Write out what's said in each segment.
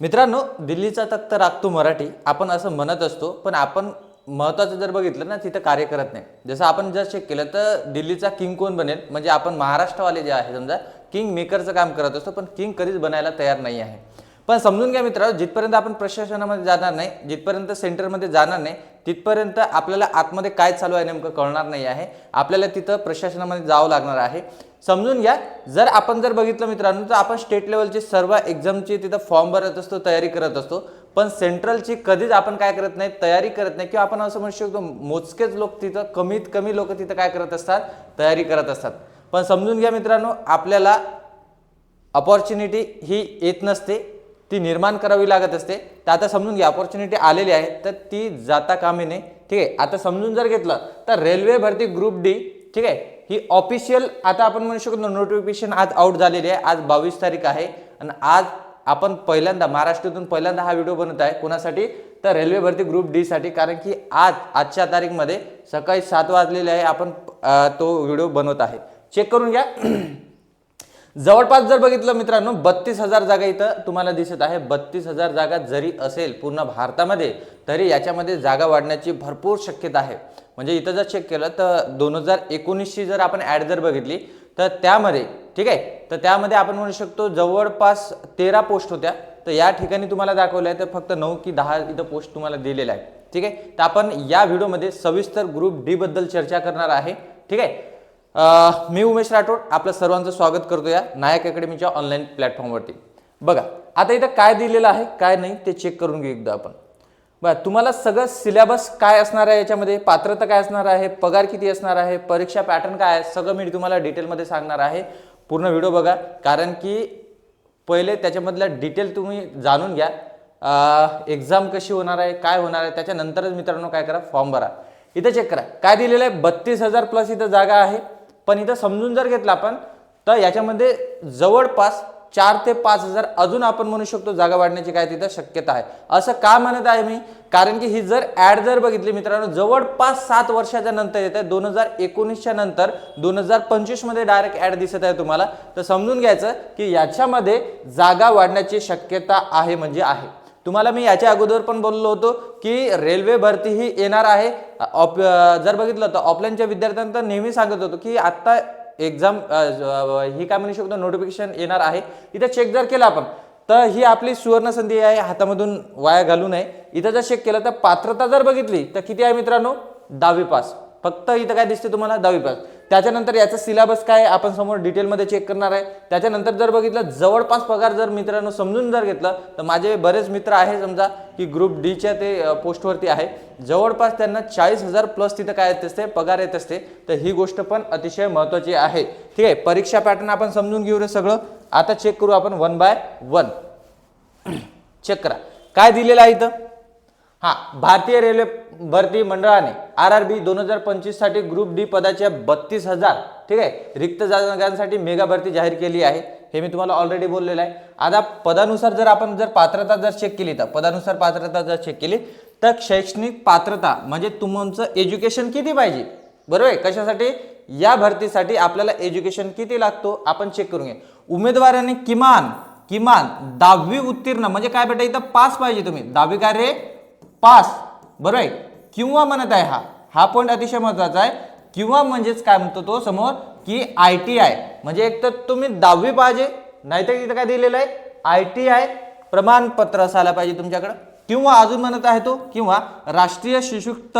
मित्रांनो दिल्लीचा तख्त राखतो मराठी आपण असं म्हणत असतो पण आपण महत्त्वाचं जर बघितलं ना तिथं कार्य करत नाही. जसं आपण जर चेक केलं तर दिल्लीचा किंग कोण बनेल? म्हणजे आपण महाराष्ट्रवाले जे आहे समजा किंग मेकरचं काम करत असतो पण किंग कधीच बनायला तयार नाही आहे. पण समजून घ्या मित्रांनो जिथपर्यंत आपण प्रशासनामध्ये जाणार नाही जिथपर्यंत सेंटरमध्ये जाणार नाही तिथपर्यंत आपल्याला आतमध्ये काय चालू आहे नेमकं कळणार नाही आहे. आपल्याला तिथं प्रशासनामध्ये जावं लागणार आहे. समजून घ्या. जर आपण जर बघितलं मित्रांनो तर आपण स्टेट लेवलची सर्व एक्झामची तिथं फॉर्म भरत असतो तयारी करत असतो. पण सेंट्रलची कधीच आपण काय करत नाही तयारी करत नाही. किंवा आपण असं म्हणू शकतो मोजकेच लोक तिथं कमीत कमी लोक तिथं काय करत असतात? तयारी करत असतात. पण समजून घ्या मित्रांनो आपल्याला अपॉर्च्युनिटी ही येत नसते. ती निर्माण करावी लागत असते. तर आता समजून घ्या अपॉर्च्युनिटी आलेली आहे तर ती जाता कामी नाही ठीक आहे आता समजून जर घेतलं तर रेल्वे भरती ग्रुप डी ठीक आहे. ही ऑफिशियल आता आपण म्हणू शकतो नोटिफिकेशन आज आउट झालेली आहे. आज बावीस तारीख आहे. आणि आज आपण पहिल्यांदा महाराष्ट्रातून पहिल्यांदा हा व्हिडिओ बनवत आहे. कोणासाठी? तर रेल्वे भरती ग्रुप डी साठी. कारण की आज आजच्या तारीखमध्ये सकाळी सात वाजलेले आहे. आपण तो व्हिडिओ बनवत आहे. चेक करून घ्या. जवळपास जर बघितलं मित्रांनो बत्तीस हजार जागा इथं तुम्हाला दिसत आहे. बत्तीस हजार जागा जरी असेल पूर्ण भारतामध्ये तरी याच्यामध्ये जागा वाढण्याची भरपूर शक्यता आहे. म्हणजे इथं जर चेक केलं तर दोन हजार एकोणीसची जर आपण ॲड जर बघितली तर त्यामध्ये ठीक आहे? तर त्यामध्ये आपण म्हणू शकतो जवळपास तेरा पोस्ट होत्या. तर या ठिकाणी तुम्हाला दाखवलं आहे तर फक्त नऊ की दहा इथं पोस्ट तुम्हाला दिलेल्या आहे ठीक आहे? तर आपण या व्हिडिओमध्ये सविस्तर ग्रुप डी बद्दल चर्चा करणार आहे. ठीक आहे? मी उमेश राठोड आपलं सर्वांचं स्वागत करतो या नायक अकॅडमीच्या ऑनलाईन प्लॅटफॉर्मवरती. बघा आता इथं काय दिलेलं आहे काय नाही ते चेक करून घेऊ एकदा आपण. बघा तुम्हाला सगळं सिलेबस काय असणार आहे याच्यामध्ये? पात्रता काय असणार आहे? पगार किती असणार आहे? परीक्षा पॅटर्न काय आहे? सगळं मी तुम्हाला डिटेलमध्ये सांगणार आहे. पूर्ण व्हिडिओ बघा कारण की पहिले त्याच्यामधल्या डिटेल तुम्ही जाणून घ्या. एक्झाम कशी होणार आहे काय होणार आहे त्याच्यानंतरच मित्रांनो काय करा फॉर्म भरा. इथं चेक करा. काय दिलेलं आहे? बत्तीस हजार प्लस इथं जागा आहे. पण इथं समजून जर घेतलं आपण तर याच्यामध्ये जवळपास चार ते पाच हजार अजून आपण म्हणू शकतो जागा वाढण्याची काय तिथं शक्यता आहे. असं का म्हणत आहे मी? कारण की ही जर ऍड जर बघितली मित्रांनो जवळपास सात वर्षाच्या नंतर येत आहे. दोन हजार एकोणीसच्या नंतर दोन हजार पंचवीसमध्ये डायरेक्ट ऍड दिसत आहे तुम्हाला. तर समजून घ्यायचं की याच्यामध्ये जागा वाढण्याची शक्यता आहे म्हणजे आहे. तुम्हाला मी याच्या अगोदर पण बोललो होतो की रेल्वे भरती ही येणार आहे. ऑप जर बघितलं तर ऑफलाईनच्या विद्यार्थ्यांना नेहमी सांगत होतो की आत्ता एक्झाम ही काय म्हणू शकतो नोटिफिकेशन येणार आहे. इथं चेक जर केलं आपण तर ही आपली सुवर्ण संधी आहे हातामधून वाया घालू नये. इथं जर चेक केलं तर पात्रता जर बघितली तर किती आहे मित्रांनो? दहावी पास फक्त इथं काय दिसते तुम्हाला? दहावी पास त्याच्यानंतर याचा सिलेबस काय आहे आपण समोर डिटेलमध्ये चेक करणार आहे. त्याच्यानंतर जर बघितलं जवळपास पगार जर मित्रांनो समजून जर घेतलं तर माझे बरेच मित्र आहे समजा की ग्रुप डीच्या ते पोस्टवरती आहे. जवळपास त्यांना चाळीस हजार प्लस तिथं काय येत असते पगार येत असते. तर ही गोष्ट पण अतिशय महत्त्वाची आहे. ठीक आहे परीक्षा पॅटर्न आपण समजून घेऊ रे सगळं. आता चेक करू आपण वन बाय वन चेक करा. काय दिलेलं आहे इथं? हां भारतीय रेल्वे भरती मंडळाने आर आर बी दोन हजार पंचवीससाठी ग्रुप डी पदाच्या बत्तीस हजार ठीक आहे रिक्त जागांसाठी मेगा भरती जाहीर केली आहे. हे मी तुम्हाला ऑलरेडी बोललेलं आहे. आता पदानुसार जर आपण जर पात्रता जर चेक केली तर पदानुसार पात्रता जर चेक केली तर शैक्षणिक पात्रता म्हणजे तुमचं एज्युकेशन किती पाहिजे? बरोबर आहे? कशासाठी? या भरतीसाठी आपल्याला एज्युकेशन किती लागतो? आपण चेक करून घ्या. उमेदवाराने किमान किमान दहावी उत्तीर्ण म्हणजे काय बेटा इथं पास पाहिजे तुम्ही. दहावी काय रे पास. बरोबर आहे? किंवा म्हणत आहे हा. हा पॉईंट अतिशय महत्त्वाचा आहे. किंवा म्हणजेच काय म्हणतो तो समोर? की आय टी आय म्हणजे एक तर तुम्ही दहावी पाहिजे नाहीतर इथं काय दिलेलं आहे? आय टी आय प्रमाणपत्र असायला पाहिजे तुमच्याकडं. किंवा अजून म्हणत आहे तो किंवा राष्ट्रीय शिशुक्त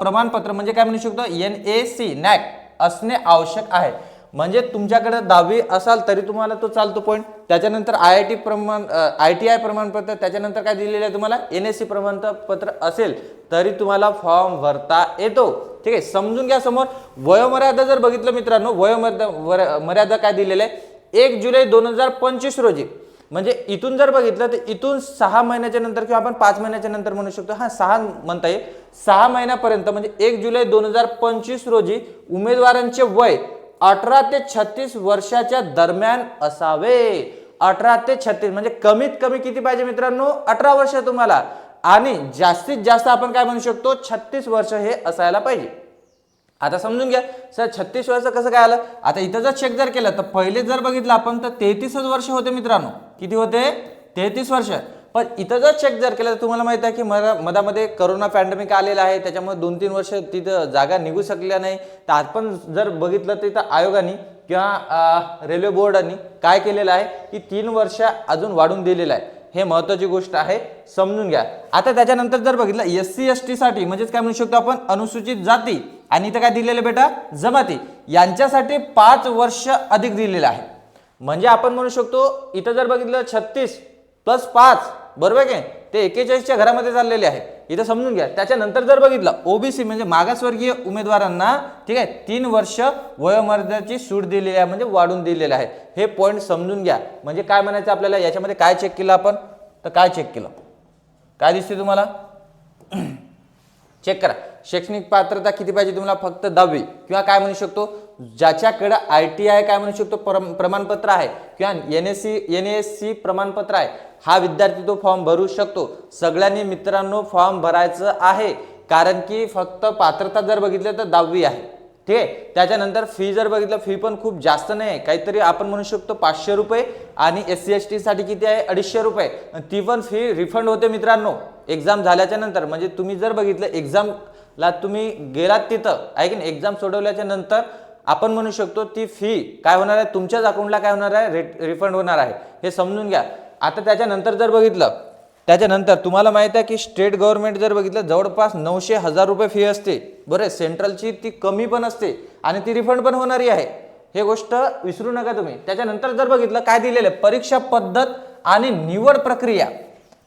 प्रमाणपत्र म्हणजे काय म्हणू शकतो? एन ए सी नॅक असणे आवश्यक आहे. म्हणजे तुमच्याकडे दहावी असाल तरी तुम्हाला तो चालतो पॉईंट त्याच्यानंतर आय आय टी प्रमाण आय टी आय प्रमाणपत्र त्याच्यानंतर काय दिलेलं आहे तुम्हाला? एन एस सी प्रमाणपत्र असेल तरी तुम्हाला फॉर्म भरता येतो. ठीक आहे? समजून घ्या समोर. वयोमर्यादा जर बघितलं मित्रांनो वयोमर्यादा वर- मर्यादा काय दिलेलं आहे? एक जुलै दोन हजार पंचवीस रोजी. म्हणजे इथून जर बघितलं तर इथून सहा महिन्याच्या नंतर किंवा आपण पाच महिन्याच्या नंतर म्हणू शकतो. हा सहा म्हणता येईल. सहा महिन्यापर्यंत म्हणजे एक जुलै दोन हजार पंचवीस रोजी उमेदवारांचे वय अठरा ते छत्तीस वर्षाच्या दरम्यान असावे. अठरा ते छत्तीस म्हणजे कमीत कमी किती पाहिजे मित्रांनो? अठरा वर्ष तुम्हाला. आणि जास्तीत जास्त आपण काय म्हणू शकतो? छत्तीस वर्ष हे असायला पाहिजे. आता समजून घ्या. सर छत्तीस वर्ष कसं काय आलं? आता इथं जर चेक जर केलं तर पहिले जर बघितलं आपण तर तेहतीसच वर्ष होते मित्रांनो. किती होते? तेहतीस वर्ष. पण इथं जर चेक जर केलं तर तुम्हाला माहीत आहे की मधा मधामध्ये करोना पॅन्डेमिक आलेला आहे. त्याच्यामुळे दोन तीन वर्ष तिथं जागा निघू शकल्या नाही. तर आज पण जर बघितलं तर इथं आयोगाने किंवा रेल्वे बोर्डाने काय केलेलं आहे की तीन वर्ष अजून वाढून दिलेलं आहे. हे महत्वाची गोष्ट आहे. समजून घ्या. आता त्याच्यानंतर जर बघितलं एस सी एस टी साठी म्हणजेच काय म्हणू शकतो आपण? अनुसूचित जाती. आणि इथं काय दिलेलं बेटा? जमाती. यांच्यासाठी पाच वर्ष अधिक दिलेलं आहे. म्हणजे आपण म्हणू शकतो इथं जर बघितलं छत्तीस प्लस पाच. बरोबर आहे ते एकेचाळीसच्या घरामध्ये चाललेले आहे इथं समजून घ्या. त्याच्यानंतर जर बघितलं ओबीसी म्हणजे मागासवर्गीय उमेदवारांना ठीक आहे तीन वर्ष वयोमर्यादेची सूट दिलेली आहे म्हणजे वाढून दिलेलं आहे. हे पॉईंट समजून घ्या. म्हणजे काय म्हणायचं आपल्याला? याच्यामध्ये काय चेक केलं आपण? तर काय चेक केलं? काय दिसते तुम्हाला? चेक करा. शैक्षणिक पात्रता किती पाहिजे तुम्हाला? फक्त दहावी. किंवा काय म्हणू शकतो? ज्याच्याकडे आय टी आय काय म्हणू शकतो? प्रम- प्रमाणपत्र आहे. किंवा N S C N S C प्रमाणपत्र आहे. हा विद्यार्थी तो फॉर्म भरू शकतो. सगळ्यांनी मित्रांनो फॉर्म भरायचं आहे. कारण की फक्त पात्रता जर बघितलं तर दहावी आहे. ठीक आहे त्याच्यानंतर फी जर बघितलं फी पण खूप जास्त नाही आहे काहीतरी आपण म्हणू शकतो पाचशे रुपये आणि एस सी एस टीसाठी किती आहे? अडीचशे रुपये. ती पण फी रिफंड होते मित्रांनो. एक्झाम झाल्याच्यानंतर. म्हणजे तुम्ही जर बघितलं एक्झामला तुम्ही गेलात तिथं आहे की नाही? एक्झाम सोडवल्याच्या नंतर आपण म्हणू शकतो ती फी काय होणार आहे? तुमच्याच अकाउंटला काय होणार आहे? रिफंड होणार आहे. हे समजून घ्या. आता त्याच्यानंतर जर बघितलं त्याच्यानंतर तुम्हाला माहीत आहे की स्टेट गव्हर्नमेंट जर बघितलं जवळपास नऊशे हजार रुपये फी असते. बरं सेंट्रलची ती कमी पण असते आणि ती रिफंड पण होणारी आहे. हे गोष्ट विसरू नका तुम्ही. त्याच्यानंतर जर बघितलं काय दिलेलं आहे? परीक्षा पद्धत आणि निवड प्रक्रिया.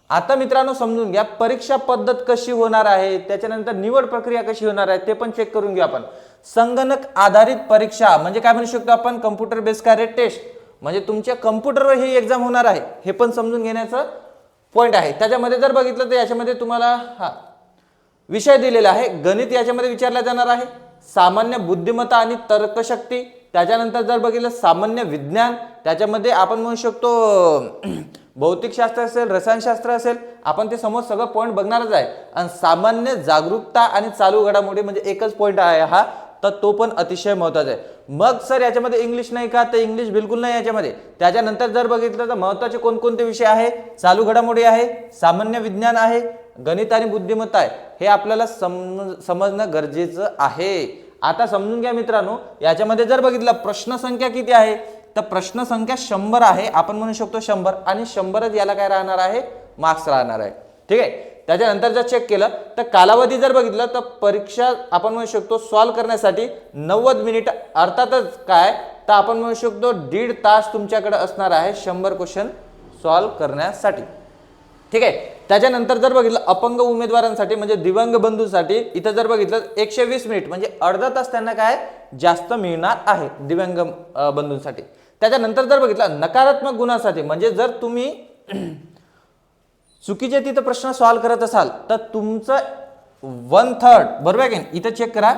आता मित्रांनो समजून घ्या परीक्षा पद्धत कशी होणार आहे? त्याच्यानंतर निवड प्रक्रिया कशी होणार आहे? ते पण चेक करून घेऊ आपण. संगणक आधारित परीक्षा म्हणजे काय म्हणू शकतो आपण? कम्प्युटर बेस कार्य टेस्ट म्हणजे तुमच्या कम्प्युटरवर ही एक्झाम होणार आहे. हे पण समजून घेण्याचं पॉईंट आहे. त्याच्यामध्ये जर बघितलं तर याच्यामध्ये तुम्हाला हा विषय दिलेला आहे. गणित याच्यामध्ये विचारला जाणार आहे. सामान्य बुद्धिमत्ता आणि तर्कशक्ती. त्याच्यानंतर जर बघितलं सामान्य विज्ञान त्याच्यामध्ये आपण म्हणू शकतो भौतिकशास्त्र असेल रसायनशास्त्र असेल आपण ते समोर सगळं पॉईंट बघणारच आहे. आणि सामान्य जागरूकता आणि चालू घडामोडी म्हणजे एकच पॉईंट आहे हा. तर तो पण अतिशय महत्त्वाचा आहे. मग सर याच्यामध्ये इंग्लिश नाही का? तर इंग्लिश बिलकुल नाही याच्यामध्ये. त्याच्यानंतर जर बघितलं तर महत्त्वाचे कोणकोणते विषय आहे? चालू घडामोडी आहे सामान्य विज्ञान आहे गणित आणि बुद्धिमत्ता आहे. हे आपल्याला सम समजणं गरजेचं आहे. आता समजून घ्या मित्रांनो याच्यामध्ये जर बघितलं प्रश्न संख्या किती आहे? तर प्रश्न संख्या शंभर आहे. आपण म्हणू शकतो शंभर आणि शंभरच याला काय राहणार आहे? मार्क्स राहणार आहे. ठीक आहे? त्याच्यानंतर जर चेक केलं तर कालावधी जर बघितलं तर परीक्षा आपण म्हणू शकतो सॉल्व्ह करण्यासाठी नव्वद मिनिट अर्थातच काय? तर आपण म्हणू शकतो दीड तास तुमच्याकडे असणार आहे शंभर क्वेश्चन सॉल्व करण्यासाठी. ठीक आहे? त्याच्यानंतर जर बघितलं अपंग उमेदवारांसाठी म्हणजे दिव्यांग बंधूसाठी इथं जर बघितलं एकशे वीस मिनिट म्हणजे अर्धा तास त्यांना काय? जास्त मिळणार आहे दिव्यांग बंधूंसाठी. त्याच्यानंतर जर बघितलं नकारात्मक गुणांसाठी म्हणजे जर तुम्ही चुकीचे तिथं प्रश्न सॉल्व करत असाल तर तुमचं वन थर्ड बरोबर आहे की नाही? इथं चेक करा.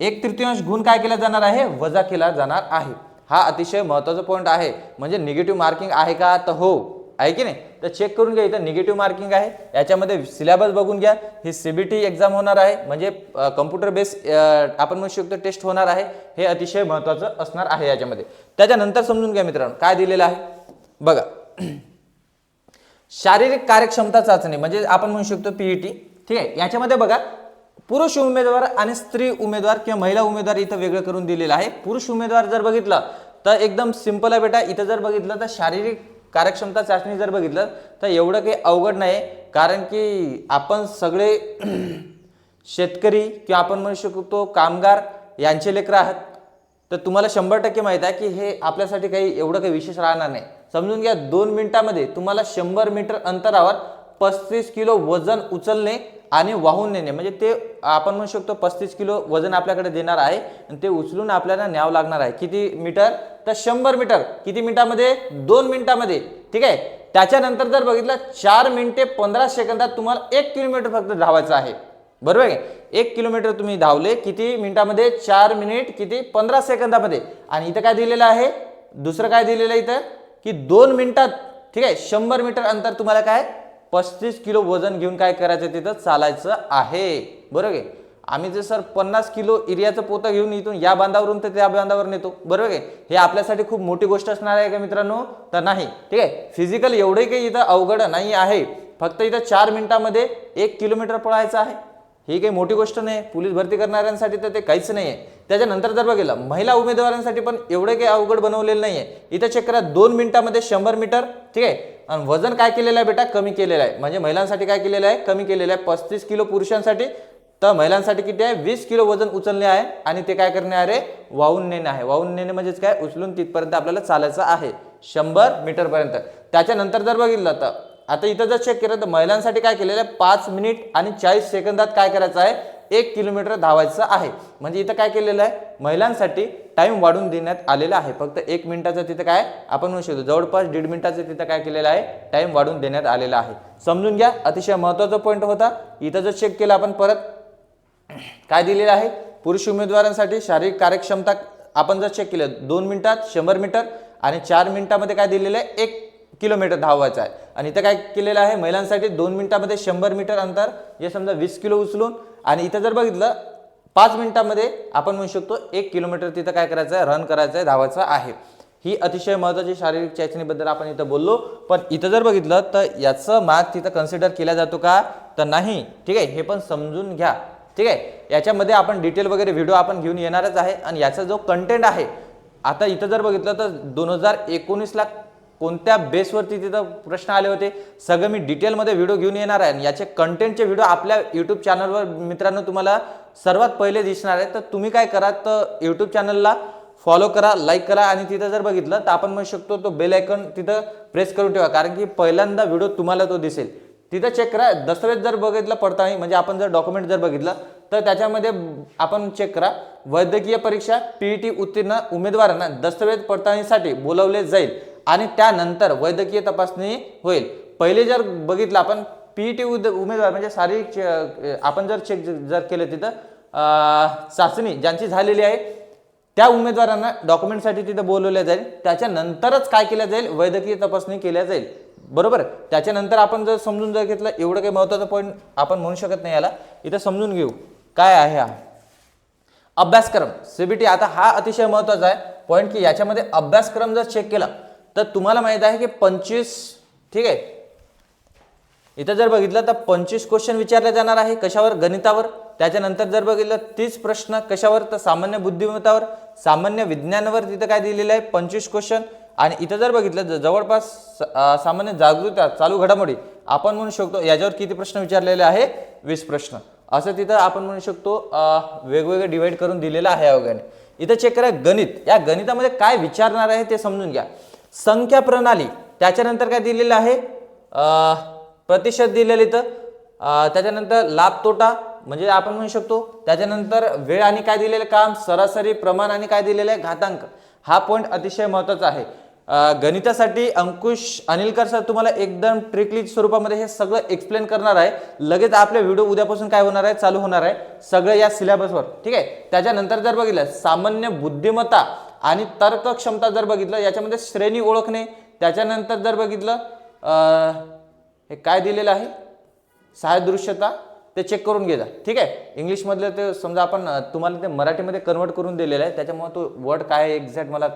एक तृतीयांश गुण काय केला जाणार आहे? वजा केला जाणार आहे. हा अतिशय महत्त्वाचा पॉईंट आहे. म्हणजे निगेटिव्ह मार्किंग आहे का? तर हो. आहे की नाही? तर चेक करून घ्या इथं निगेटिव्ह मार्किंग आहे. याच्यामध्ये सिलेबस बघून घ्या. ही सीबीटी एक्झाम होणार आहे. म्हणजे कम्प्युटर बेस आपण म्हणू शकतो टेस्ट होणार आहे. हे अतिशय महत्वाचं असणार आहे याच्यामध्ये. त्याच्यानंतर समजून घ्या मित्रांनो. काय दिलेलं आहे? बघा. शारीरिक कार्यक्षमता चाचणी म्हणजे आपण म्हणू शकतो पीईटी ठीक आहे? याच्यामध्ये बघा पुरुष उमेदवार आणि स्त्री उमेदवार किंवा महिला उमेदवार इथं वेगळं करून दिलेलं आहे. पुरुष उमेदवार जर बघितलं तर एकदम सिंपल आहे बेटा. इथं जर बघितलं तर शारीरिक कार्यक्षमता चाचणी जर बघितलं तर एवढं काही अवघड नाही. कारण की आपण सगळे शेतकरी किंवा आपण म्हणू शकतो कामगार यांचे लेकरं आहात. तर तुम्हाला शंभर टक्के माहीत आहे की हे आपल्यासाठी काही एवढं काही विशेष राहणार नाही. समजून घ्या दोन मिनिटामध्ये तुम्हाला शंभर मीटर अंतरावर पस्तीस किलो वजन उचलणे आणि वाहून नेणे. म्हणजे ते आपण म्हणू शकतो पस्तीस किलो वजन आपल्याकडे देणार आहे आणि ते उचलून आपल्याला न्यावं लागणार आहे. किती मीटर? तर शंभर मीटर. किती मिनिटामध्ये? दोन मिनिटामध्ये. ठीक आहे? त्याच्यानंतर जर बघितलं चार मिनिटे पंधरा सेकंदात तुम्हाला एक किलोमीटर फक्त धावायचं आहे. बरोबर आहे एक किलोमीटर तुम्ही धावले किती मिनिटामध्ये? चार मिनिट किती? पंधरा सेकंदामध्ये. आणि इथं काय दिलेलं आहे? दुसरं काय दिलेलं आहे इथं? की दोन मिनिटात ठीक आहे शंभर मीटर अंतर तुम्हाला काय? पस्तीस किलो वजन घेऊन काय करायचं तिथं? चालायचं आहे. बरोबर आहे? आम्ही जर सर पन्नास किलो एरियाचं पोतं घेऊन इथून या बांधावरून तर त्या बांधावर नेतो. बरोबर आहे? हे आपल्यासाठी खूप मोठी गोष्ट असणार आहे का मित्रांनो? तर नाही. ठीक आहे? फिजिकल एवढे काही इथं अवघड नाही आहे. फक्त इथं चार मिनिटामध्ये एक किलोमीटर पळायचं आहे. ही काही मोठी गोष्ट नाही पोलीस भरती करणाऱ्यांसाठी तर ते काहीच नाही आहे त्याच्यानंतर जर बघितलं महिला उमेदवारांसाठी पण एवढे काही अवघड बनवलेलं नाही आहे इथं चेक करा दोन मिनिटामध्ये शंभर मीटर ठीक आहे? आणि वजन काय केलेलं आहे बेटा? कमी केलेलं आहे. म्हणजे महिलांसाठी काय केलेलं आहे? कमी केलेलं आहे. पस्तीस किलो पुरुषांसाठी तर महिलांसाठी किती आहे? वीस किलो वजन उचलणे आहे आणि ते काय करणे आहे? वाहून नेणे आहे. वाहून नेणे म्हणजेच काय? उचलून तिथपर्यंत आपल्याला चालायचं आहे. शंभर मीटरपर्यंत. त्याच्यानंतर जर बघितलं तर आता इथं जर चेक केलं तर महिलांसाठी काय केलेलं आहे? पाच मिनिट आणि चाळीस सेकंदात काय करायचं आहे? एक किलोमीटर धावायचं आहे. म्हणजे इथं काय केलेलं आहे? महिलांसाठी टाइम वाढून देण्यात आलेला आहे. फक्त एक मिनिटाचं तिथं काय? आपण म्हणू शकतो जवळपास दीड मिनिटाचं तिथं काय केलेलं आहे? टाइम वाढून देण्यात आलेला आहे. समजून घ्या अतिशय महत्त्वाचा पॉईंट होता. इथं जर चेक केलं आपण परत काय दिलेलं आहे? पुरुष उमेदवारांसाठी शारीरिक कार्यक्षमता आपण जर चेक केलं दोन मिनिटात शंभर मीटर आणि चार मिनिटामध्ये काय दिलेलं आहे? एक किलोमीटर धावायचं आहे. आणि इथं काय केलेलं आहे महिलांसाठी दोन मिनिटामध्ये शंभर मीटर अंतर जे समजा वीस किलो उचलून आणि इथं जर बघितलं पाच मिनिटामध्ये आपण म्हणू शकतो एक किलोमीटर तिथं काय करायचं आहे रन करायचं आहे धावायचं आहे. ही अतिशय महत्त्वाची शारीरिक चाचणीबद्दल आपण इथं बोललो. पण इथं जर बघितलं तर याचं मार्क तिथं कन्सिडर केला जातो का? तर नाही. ठीक आहे? हे पण समजून घ्या. ठीक आहे? याच्यामध्ये आपण डिटेल वगैरे व्हिडिओ आपण घेऊन येणारच आहे. आणि याचा जो कंटेंट आहे आता इथं जर बघितलं तर दोन हजार एकोणीसला कोणत्या बेसवरती तिथं प्रश्न आले होते सगळं मी डिटेलमध्ये व्हिडिओ घेऊन येणार आहे. आणि याचे कंटेंटचे व्हिडिओ आपल्या यूट्यूब चॅनलवर मित्रांनो तुम्हाला सर्वात पहिले दिसणार आहे. तर तुम्ही काय करा तर यूट्यूब चॅनलला फॉलो करा लाईक करा. आणि तिथं जर बघितलं तर आपण म्हणू शकतो तो बेल आयकॉन तिथं प्रेस करून ठेवा. कारण की पहिल्यांदा व्हिडिओ तुम्हाला तो दिसेल. तिथं चेक करा. दस्तवेज जर बघितलं पडताळणी म्हणजे आपण जर डॉक्युमेंट जर बघितलं तर त्याच्यामध्ये आपण चेक करा. वैद्यकीय परीक्षा पीईटी उत्तीर्ण उमेदवारांना दस्तवेज पडताळणीसाठी बोलवले जाईल. आणि त्यानंतर वैद्यकीय तपासणी होईल. पहिले जर बघितलं आपण पीईटी उमेदवार म्हणजे शारीरिक आपण जर चेक जर केलं तिथं चाचणी ज्यांची झालेली आहे त्या उमेदवारांना डॉक्युमेंटसाठी तिथं बोलवलं जाईल. त्याच्यानंतरच काय केलं जाईल? वैद्यकीय तपासणी केल्या जाईल. बरोबर? त्याच्यानंतर आपण जर समजून जर घेतलं एवढं काही महत्त्वाचं पॉईंट आपण म्हणू शकत नाही याला. इथं समजून घेऊ. काय आहे हा? अभ्यासक्रम. सीबीटी आता हा अतिशय महत्त्वाचा आहे. पॉईंट की याच्यामध्ये अभ्यासक्रम जर चेक केला तर तुम्हाला माहीत आहे की पंचवीस ठीक आहे? इथं जर बघितलं तर पंचवीस क्वेश्चन विचारले जाणार आहे कशावर? गणितावर. त्याच्यानंतर जर बघितलं तीस प्रश्न कशावर? तर सामान्य बुद्धिमत्तावर. सामान्य विज्ञानावर तिथं काय दिलेलं आहे? पंचवीस क्वेश्चन आणि इथं जर बघितलं जवळपास स- सामान्य जागृती चालू घडामोडी. आपण म्हणू शकतो याच्यावर किती प्रश्न विचारलेले आहे? वीस प्रश्न. असं तिथं आपण म्हणू शकतो वेगवेगळे डिवाइड करून दिलेलं आहे अवघ्याने इथं चेक करा गणित. या गणितामध्ये काय विचारणार आहे ते समजून घ्या. संख्या प्रणाली त्याच्यानंतर काय दिलेलं आहे? प्रतिशत दिलेलं इथं. त्याच्यानंतर लाभ तोटा म्हणजे आपण म्हणू शकतो त्याच्यानंतर वेळ आणि काय दिलेलं काम सरासरी प्रमाण आणि काय दिलेलं आहे? घातांक. हा पॉईंट अतिशय महत्त्वाचा आहे. गणितासाठी अंकुश अनिलकर सर तुम्हाला एकदम ट्रिकली स्वरूपामध्ये हे सगळं एक्सप्लेन करणार आहे. लगेच आपले व्हिडिओ उद्यापासून काय होणार आहे? चालू होणार आहे. सगळं या सिलेबसवर ठीक आहे? त्याच्यानंतर जर बघितलं सामान्य बुद्धिमत्ता आणि तर्क क्षमता जर बघितलं याच्यामध्ये श्रेणी ओळखणे त्याच्यानंतर जर बघितलं हे काय दिलेलं आहे? सहादृश्यता ते चेक करून घे जा. ठीक आहे? इंग्लिशमधलं ते समजा आपण तुम्हाला ते मराठीमध्ये कन्वर्ट करून दिलेलं आहे त्याच्यामुळे तो वर्ड काय आहे एक्झॅक्ट मला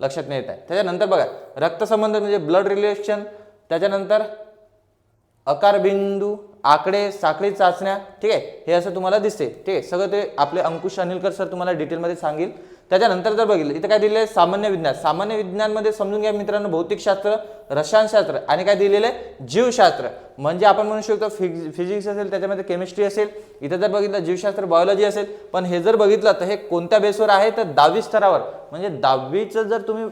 लक्षात नाही येत आहे. त्याच्यानंतर बघा रक्तसंबंध म्हणजे ब्लड रिलेशन त्याच्यानंतर अकारबिंदू आकडे साखळी चाचण्या ठीक आहे? हे असं तुम्हाला दिसते. ठीक आहे? सगळं ते आपले अंकुश अनिलकर सर तुम्हाला डिटेलमध्ये सांगेल. त्याच्यानंतर जर बघितलं इथं काय दिलेलं आहे? सामान्य विज्ञान. सामान्य विज्ञानमध्ये समजून घ्या मित्रांनो भौतिकशास्त्र रसायनशास्त्र आणि काय दिलेलं आहे? जीवशास्त्र. म्हणजे आपण म्हणू शकतो फिज फिजिक्स असेल त्याच्यामध्ये केमिस्ट्री असेल इथं जर बघितलं जीवशास्त्र बायोलॉजी असेल पण हे जर बघितलं तर हे कोणत्या बेसवर आहे? तर दहावी स्तरावर. म्हणजे दहावीचं जर तुम्ही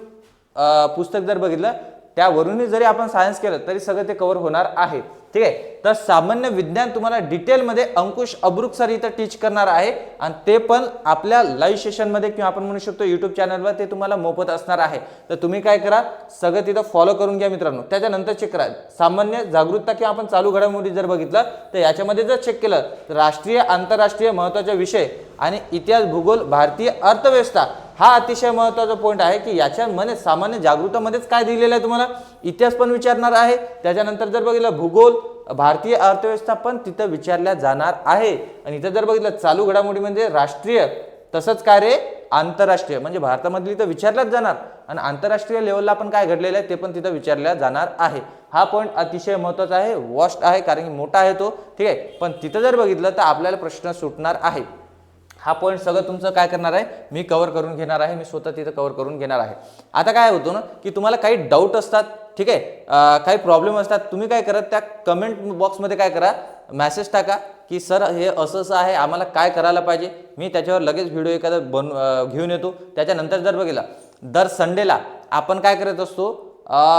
पुस्तक जर बघितलं त्यावरूनही जरी आपण सायन्स केलं तरी सगळं ते कव्हर होणार आहे. ठीक आहे? तर सामान्य विज्ञान तुम्हाला डिटेलमध्ये अंकुश अब्रुक सर इथं टीच करणार आहे. आणि ते पण आपल्या लाईव्ह सेशनमध्ये किंवा आपण म्हणू शकतो युट्यूब चॅनलवर ते तुम्हाला मोफत असणार आहे. तर तुम्ही काय करा सगळं तिथं फॉलो करून घ्या मित्रांनो. त्याच्यानंतर चेक करा. सामान्य जागरूकता किंवा आपण चालू घडामोडी जर बघितलं तर याच्यामध्ये जर चेक केलं तर राष्ट्रीय आंतरराष्ट्रीय महत्त्वाचे विषय आणि इतिहास भूगोल भारतीय अर्थव्यवस्था हा अतिशय महत्त्वाचा पॉईंट आहे की याच्यामध्ये सामान्य जागृतामध्येच काय दिलेलं आहे तुम्हाला? इतिहास पण विचारणार आहे. त्याच्यानंतर जर बघितलं भूगोल भारतीय अर्थव्यवस्था पण तिथं विचारल्या जाणार आहे. आणि इथं जर बघितलं चालू घडामोडी म्हणजे राष्ट्रीय तसंच काय रे? आंतरराष्ट्रीय. म्हणजे भारतामधली तर विचारल्याच जाणार. आणि आंतरराष्ट्रीय लेवलला पण काय घडलेलं आहे ते पण तिथं विचारल्या जाणार आहे. हा पॉईंट अतिशय महत्त्वाचा आहे वॉस्ट आहे कारण की मोठा आहे तो. ठीक आहे. पण तिथं जर बघितलं तर आपल्याला प्रश्न सुटणार आहे. हा पॉईंट सगळं तुमचं काय करणार आहे? मी कवर करून घेणार आहे. मी स्वतः तिथं कव्हर करून घेणार आहे. आता काय होतो ना की तुम्हाला काही डाऊट असतात ठीक आहे? काही प्रॉब्लेम असतात तुम्ही काय करा त्या कमेंट बॉक्समध्ये काय करा मॅसेज टाका की सर हे असं असं आहे आम्हाला काय करायला पाहिजे? मी त्याच्यावर लगेच व्हिडिओ एखादा बन घेऊन येतो. त्याच्यानंतर जर बघितला दर संडेला आपण काय करत असतो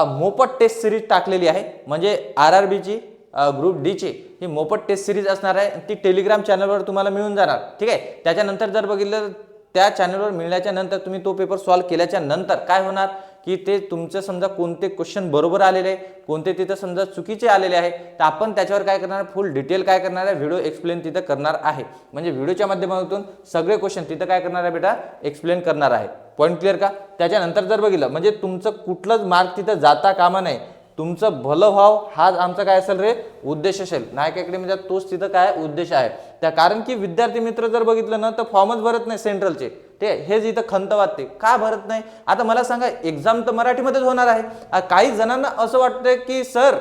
मोफत टेस्ट सिरीज टाकलेली आहे. म्हणजे आर आर बीची ग्रुप डीची ही मोफत टेस्ट सिरीज असणार आहे. ती टेलिग्राम चॅनलवर तुम्हाला मिळून जाणार. ठीक आहे? त्याच्यानंतर जर बघितलं त्या चॅनलवर मिळण्याच्या नंतर तुम्ही तो पेपर सॉल्व्ह केल्याच्यानंतर काय होणार? की ते तुमचं समजा कोणते क्वेश्चन बरोबर आलेले आहे कोणते तिथं समजा चुकीचे आलेले आहे तर आपण त्याच्यावर काय करणार? फुल डिटेल काय करणार आहे? व्हिडिओ एक्सप्लेन तिथं करणार आहे. म्हणजे व्हिडिओच्या माध्यमातून सगळे क्वेश्चन तिथं काय करणार आहे बेटा? एक्सप्लेन करणार आहे. पॉईंट क्लिअर का? त्याच्यानंतर जर बघितलं म्हणजे तुमचं कुठलंच मार्क तिथं जाता कामा नाही तुमचं भलं व्हाव हाच आमचा काय असेल रे? उद्देश असेल. नायक अकॅडमीचा म्हणजे तोच तिथं काय उद्देश आहे. त्या कारण की विद्यार्थी मित्र जर बघितलं ना तर फॉर्मच भरत नाही सेंट्रलचे ते हेच इथं खंत वाटते. का भरत नाही? आता मला सांगा एक्झाम तर मराठीमध्येच होणार आहे. काही जणांना असं वाटतं की सर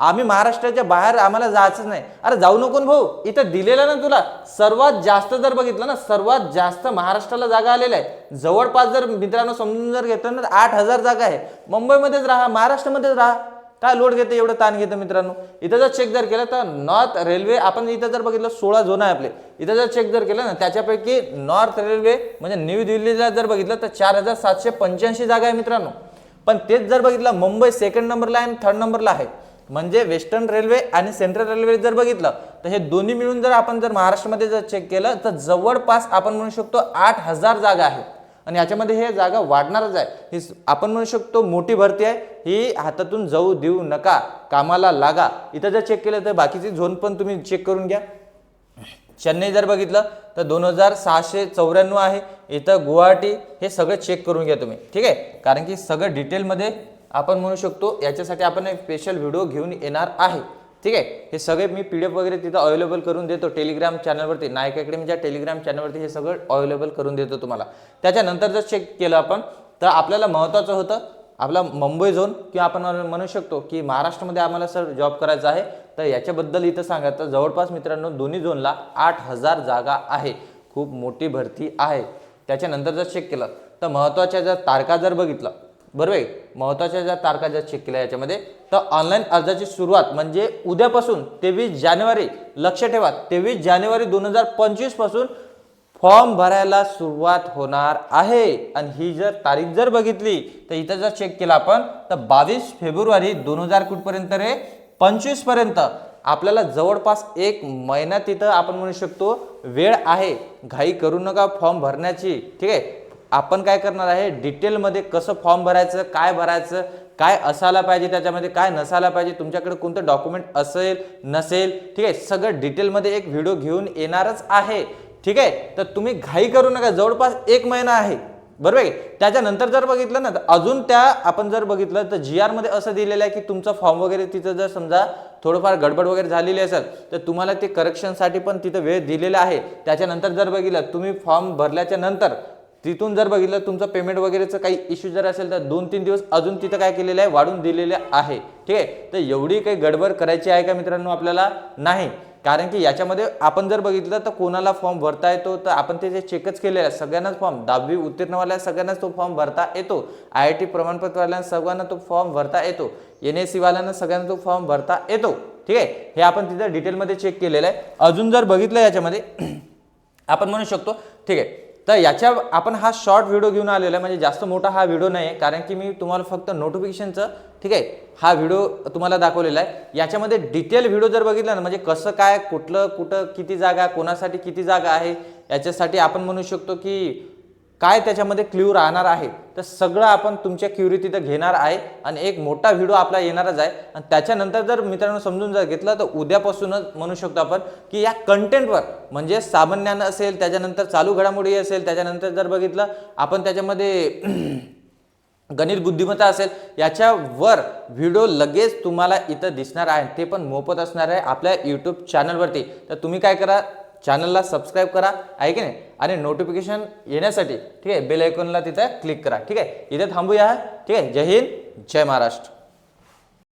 आम्ही महाराष्ट्राच्या बाहेर आम्हाला जायचंच नाही. अरे जाऊ नको भाऊ. इथं दिलेलं ना तुला. सर्वात जास्त जर बघितलं ना सर्वात जास्त महाराष्ट्राला जागा आलेल्या आहे. जवळपास जर मित्रांनो समजून जर घेतलं ना तर आठ हजार जागा आहे. मुंबईमध्येच राहा महाराष्ट्रामध्येच राहा. काय लोड घेते एवढं ताण घेतं मित्रांनो? इथं जर चेक जर केलं तर नॉर्थ रेल्वे आपण इथं जर बघितलं सोळा झोन आहे आपले. इथं जर चेक जर केलं ना त्याच्यापैकी नॉर्थ रेल्वे म्हणजे न्यू दिल्लीला जर बघितलं तर चार हजार सातशे पंच्याऐंशी जागा आहे मित्रांनो. पण तेच जर बघितलं मुंबई सेकंड नंबरला आहे आणि थर्ड नंबरला आहे. म्हणजे वेस्टर्न रेल्वे आणि सेंट्रल रेल्वे जर बघितलं तर हे दोन्ही मिळून जर आपण जर महाराष्ट्रामध्ये जर चेक केलं तर जवळपास आपण म्हणू शकतो आठ हजार जागा आहेत. आणि याच्यामध्ये हे जागा वाढणारच आहे. ही आपण म्हणू शकतो मोठी भरती आहे. ही हातातून जाऊ देऊ नका कामाला लागा. इथं जर चेक केलं तर बाकीची झोन पण तुम्ही चेक करून घ्या. चेन्नई जर बघितलं तर दोन हजार सहाशे चौऱ्याण्णव आहे. इथं गुवाहाटी हे सगळं चेक करून घ्या तुम्ही. ठीक आहे? कारण की सगळं डिटेलमध्ये आपण म्हणू शकतो याच्यासाठी आपण एक स्पेशल व्हिडिओ घेऊन येणार आहे. ठीक आहे? हे सगळे मी पी डी एफ वगैरे तिथं अवेलेबल करून देतो. टेलिग्राम चॅनलवरती नायक अकॅडमीच्या टेलिग्राम चॅनलवरती हे सगळं अवेलेबल करून देतो तुम्हाला. त्याच्यानंतर जर चेक केलं आपण तर आपल्याला महत्त्वाचं होतं आपला मुंबई झोन किंवा आपण म्हणू शकतो की महाराष्ट्रामध्ये आम्हाला सर जॉब करायचा आहे. तर याच्याबद्दल इथं सांगा. तर जवळपास मित्रांनो दोन्ही झोनला आठ हजार जागा आहे. खूप मोठी भरती आहे. त्याच्यानंतर जर चेक केलं तर महत्त्वाच्या जर तारखा जर बघितलं बरोबर आहे? महत्त्वाच्या ज्या तारखा जर चेक केल्या याच्यामध्ये तर ऑनलाईन अर्जाची सुरुवात म्हणजे उद्यापासून तेवीस जानेवारी लक्ष ठेवा तेवीस जानेवारी दोन हजार पंचवीसपासून फॉर्म भरायला सुरुवात होणार आहे. आणि ही जर तारीख जर बघितली तर इथं जर चेक केला आपण तर बावीस फेब्रुवारी दोन हजार कुठपर्यंत रे? पंचवीसपर्यंत आपल्याला जवळपास एक महिना तिथं आपण म्हणू शकतो वेळ आहे. घाई करू नका फॉर्म भरण्याची. ठीक आहे? आपण काय करणार आहे? डिटेलमध्ये कसं फॉर्म भरायचं काय भरायचं काय असायला पाहिजे त्याच्यामध्ये काय नसायला पाहिजे तुमच्याकडे कोणतं डॉक्युमेंट असेल नसेल ठीक आहे? सगळं डिटेलमध्ये एक व्हिडिओ घेऊन येणारच आहे ठीक आहे? तर तुम्ही घाई करू नका. जवळपास एक महिना आहे बरोबर आहे? त्याच्यानंतर जर बघितलं ना तर अजून त्या आपण जर बघितलं तर जी आरमध्ये असं दिलेलं आहे की तुमचा फॉर्म वगैरे तिथं जर समजा थोडंफार गडबड वगैरे झालेली असेल तर तुम्हाला ते करेक्शनसाठी पण तिथं वेळ दिलेला आहे. त्याच्यानंतर जर बघितलं तुम्ही फॉर्म भरल्याच्या नंतर तिथून जर बघितलं तुमचं पेमेंट वगैरेचं काही इश्यू जर असेल तर दोन तीन दिवस अजून तिथं काय केलेलं आहे? वाढून दिलेलं आहे. ठीक आहे? तर एवढी काही गडबड करायची आहे का मित्रांनो आपल्याला? नाही. कारण की याच्यामध्ये आपण जर बघितलं तर कोणाला फॉर्म भरता येतो? तर आपण ते चेकच केलेलं आहे सगळ्यांनाच फॉर्म दहावी उत्तीर्णवाल्या सगळ्यांनाच तो फॉर्म भरता येतो. आय आय टी प्रमाणपत्रवाल्यांना सगळ्यांना तो फॉर्म भरता येतो. एन एस सीवाल्यांना सगळ्यांना तो फॉर्म भरता येतो. ठीक आहे? हे आपण तिथं डिटेलमध्ये चेक केलेलं आहे. अजून जर बघितलं याच्यामध्ये आपण म्हणू शकतो ठीक आहे तर याच्या आपण हा शॉर्ट व्हिडिओ घेऊन आलेला आहे. म्हणजे जास्त मोठा हा व्हिडिओ नाही आहे. कारण की मी तुम्हाला फक्त नोटिफिकेशनचं ठीक आहे हा व्हिडिओ तुम्हाला दाखवलेला आहे. याच्यामध्ये डिटेल व्हिडिओ जर बघितला ना म्हणजे कसं काय कुठलं कुठं किती जागा कोणासाठी किती जागा आहे याच्यासाठी आपण म्हणू शकतो की काय त्याच्यामध्ये क्ल्यू राहणार आहे तर सगळं आपण तुमच्या क्युरी तिथं घेणार आहे आणि एक मोठा व्हिडिओ आपला येणारच आहे. आणि त्याच्यानंतर जर मित्रांनो समजून जर घेतलं तर उद्यापासूनच म्हणू शकतो आपण की या कंटेंटवर म्हणजे सामान्यानं असेल त्याच्यानंतर चालू घडामोडी असेल त्याच्यानंतर जर बघितलं आपण त्याच्यामध्ये गणित बुद्धिमत्ता असेल याच्यावर व्हिडिओ लगेच तुम्हाला इथं दिसणार आहे. ते पण मोफत असणार आहे आपल्या यूट्यूब चॅनलवरती तर तुम्ही काय करा चॅनलला सबस्क्राईब करा आहे की नाही? आणि नोटिफिकेशन येण्यासाठी ठीक आहे बेल आयकॉनला तिथं क्लिक करा ठीक आहे? इथे थांबूया ठीक आहे? जय हिंद जय महाराष्ट्र.